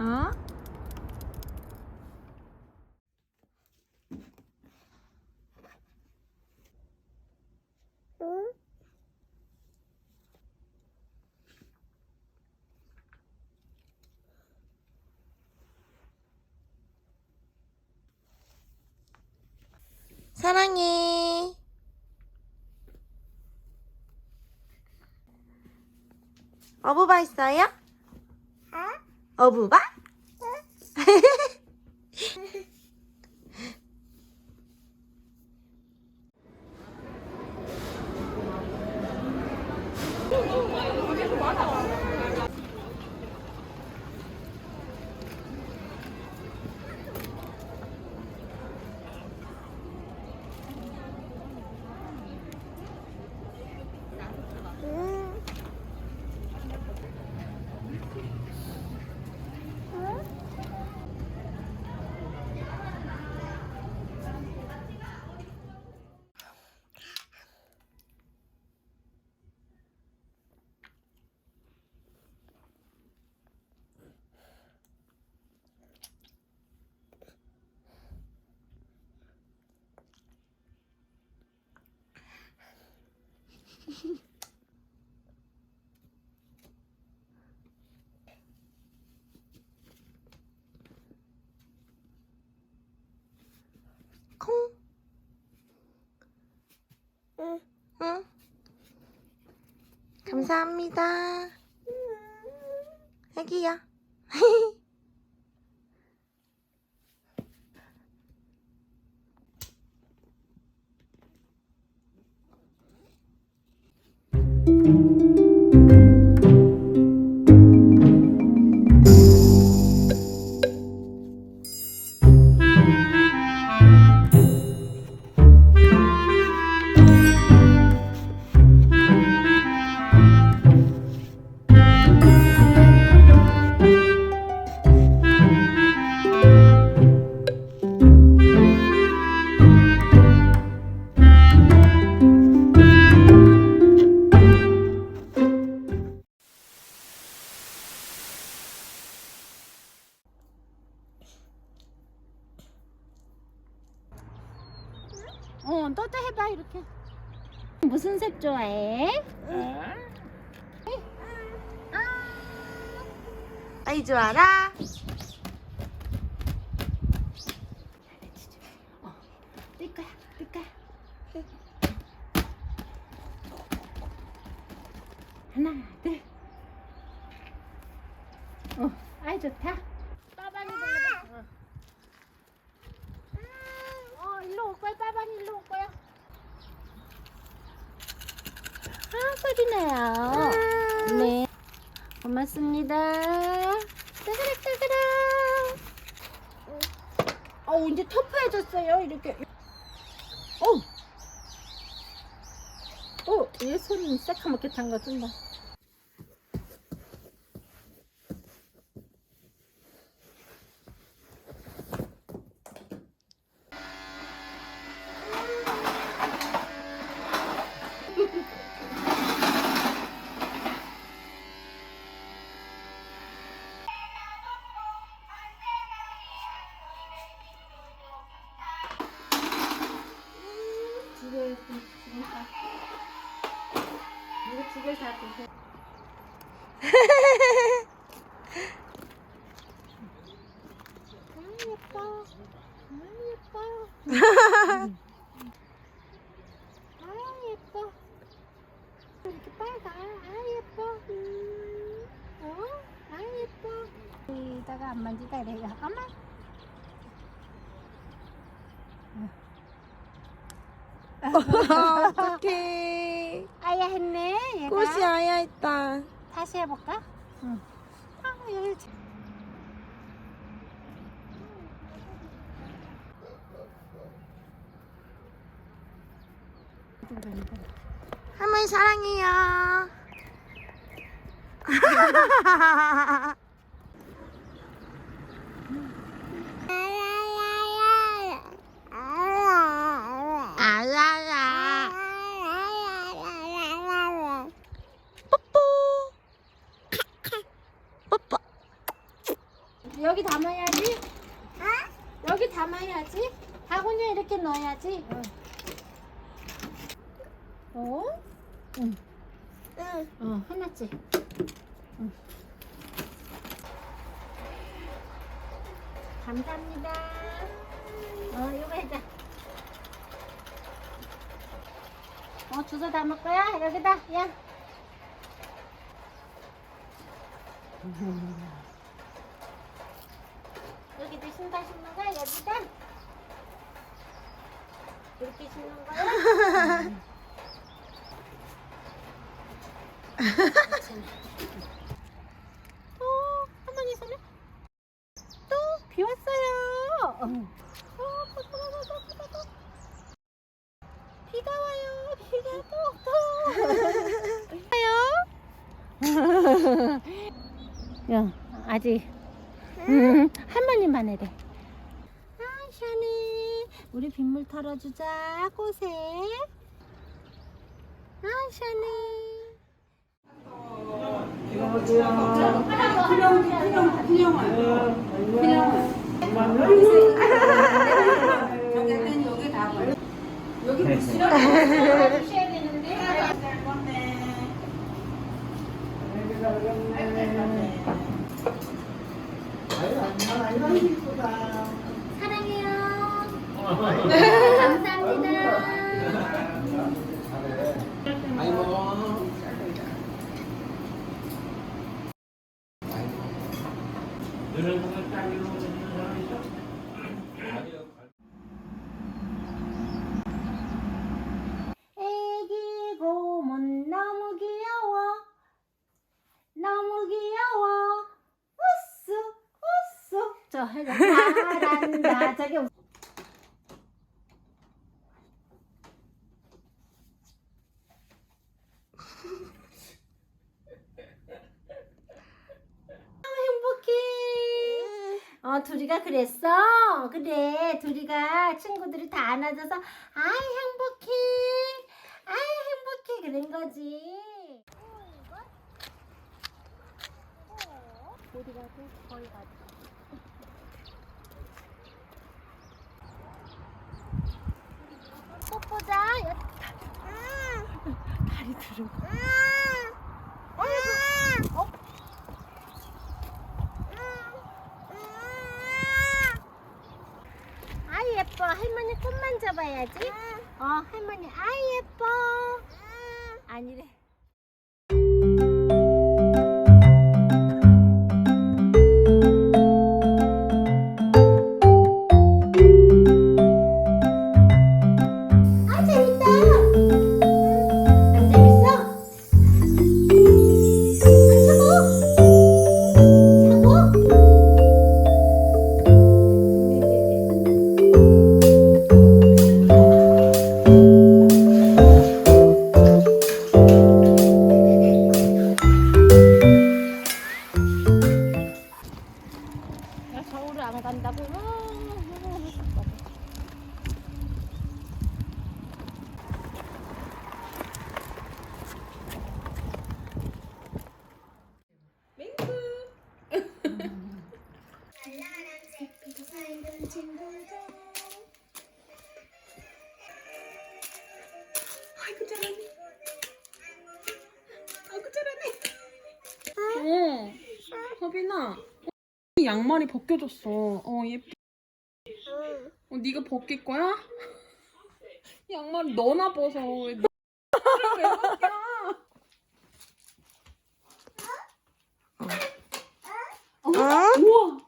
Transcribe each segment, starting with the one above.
어? 사랑해. 어부바 있어요? 어부바? 콩. 응. 응. 감사합니다. 애기야. 어, 무슨 색 좋아해? 아이 좋아라. 뜰 거야, 뜰 거야. 하나, 둘. 어, 아이 좋다. 빠반이 불러. 어, 일로 올 거야, 빠반이 일로 올 거야. 아, 소리 나요. 네. 고맙습니다. 따그락따그락. 어, 이제 터프해졌어요. 이렇게. 어. 어, 얘 손이 새카맣게 탄거 뜬다. 아 예뻐. 이렇게 빨가. 아 예뻐. 음. 어? 아 예뻐. 이따가 안 만지다 이래요. 엄마. 어떡해. 아야 했네. 얘가. 꽃이 아야 했다. 다시 해볼까? 응. 아 여기. 할머니 사랑해요. 아라라. 뽀뽀. 뽀뽀. 여기 담아야지. 여기 담아야지. 바구니에 이렇게 넣어야지. 어? 응. 어, 해놨지. 응. 감사합니다. 어, 이거 해자. 어, 주소 담을 거야? 여기다, 야. 여기도 신발 신는 거야? 여기다? 이렇게 신는 거야? 또 할머니 손에 또비 왔어요. 어. 비가 와요. 비가 또 또. 와요. 야 아직 음, 할머니만 해래. 아 샤니 우리 빗물 털어주자 꽃에. 아 샤니. 사랑해요. 저 해줘. 잘한다. 저기. 어, 둘이가 그랬어? 그래, 둘이가 친구들이 다 안아줘서, 아이, 행복해. 아이, 행복해. 그런 거지. 어디 가지? 거기 가지. 또 보자. 다리 들어. 어이구. 어? 아 예뻐. 할머니 꽃만 잡아야지. 어 할머니. 아 예뻐. 아니래 벗겨졌어. 어, 예쁘. 어, 네가 벗길 거야? 양말 너나 벗어. 왜 너를 왜 벗겨? 어? 우와.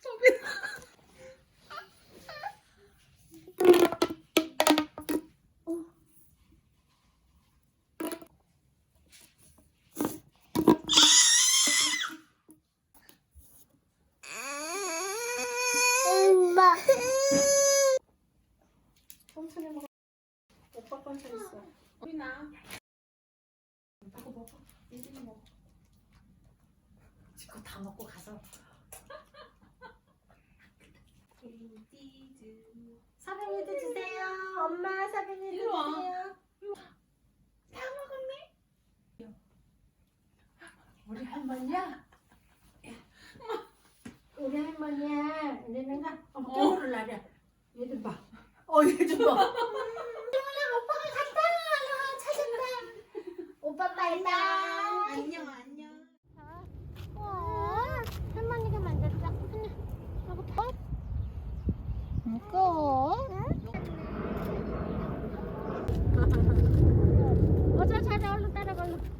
서빈아. 엄마. 천천히 먹어. 오빠 천천히 있어. 서빈아. 먹어 먹어. 예진이 먹어. 지금 다 먹고 가서. 케이티즈. 사랑해도 주세요. 엄마 일로 와. 주세요. 다 먹었네. 우리 할머니야. 우리 할머니야. 너는 가. 어, 깨물을 날이야. 얘들 봐. 어, 얘들 봐. 오빠가 갔다. 찾았다. 오빠 바이바이. 안녕, 안녕. 와, 할머니가 만졌다. 하나, 이거 봐. 무거워. 어서 자자, 얼른 따라가, 얼른.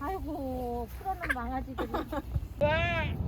아이고, 풀어놓은 망아지들이. 손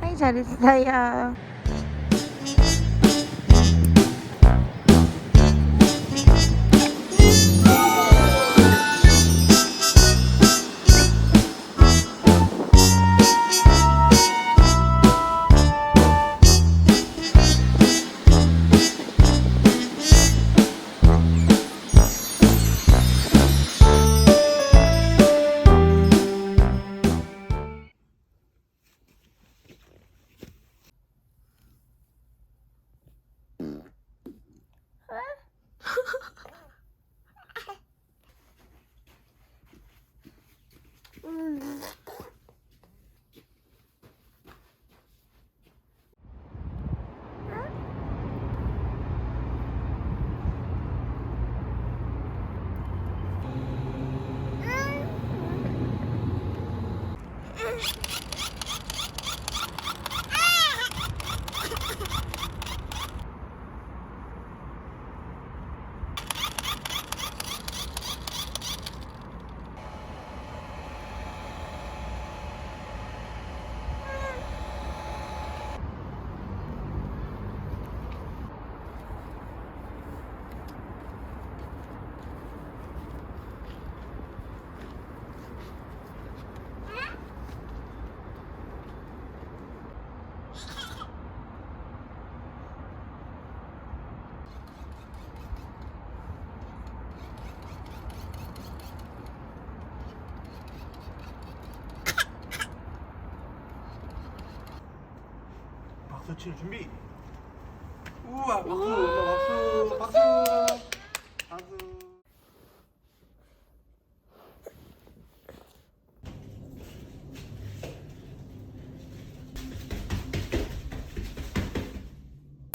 아이 잘했어요. 박 칠 준비. 우와 박수 박수 박수 박수.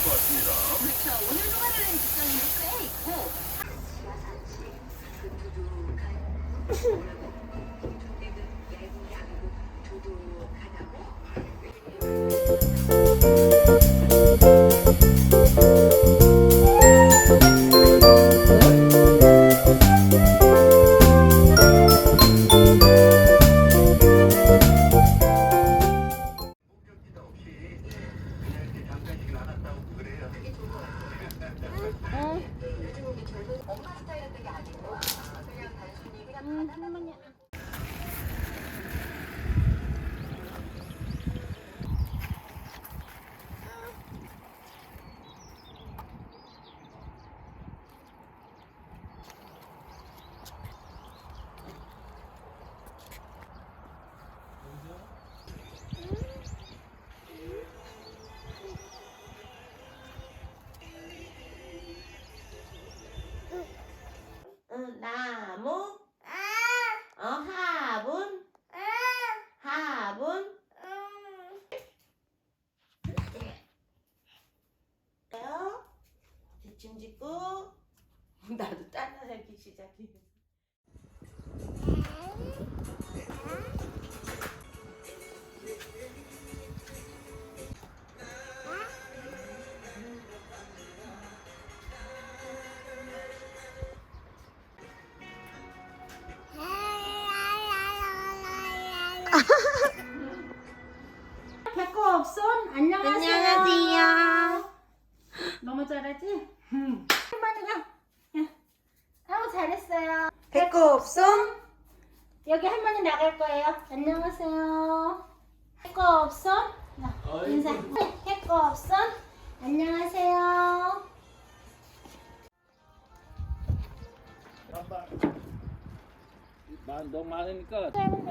맞습니다. 오늘 소화를 낸 직장인도 꽤 있고 지하 산책, 두두둑한 따라 난 너무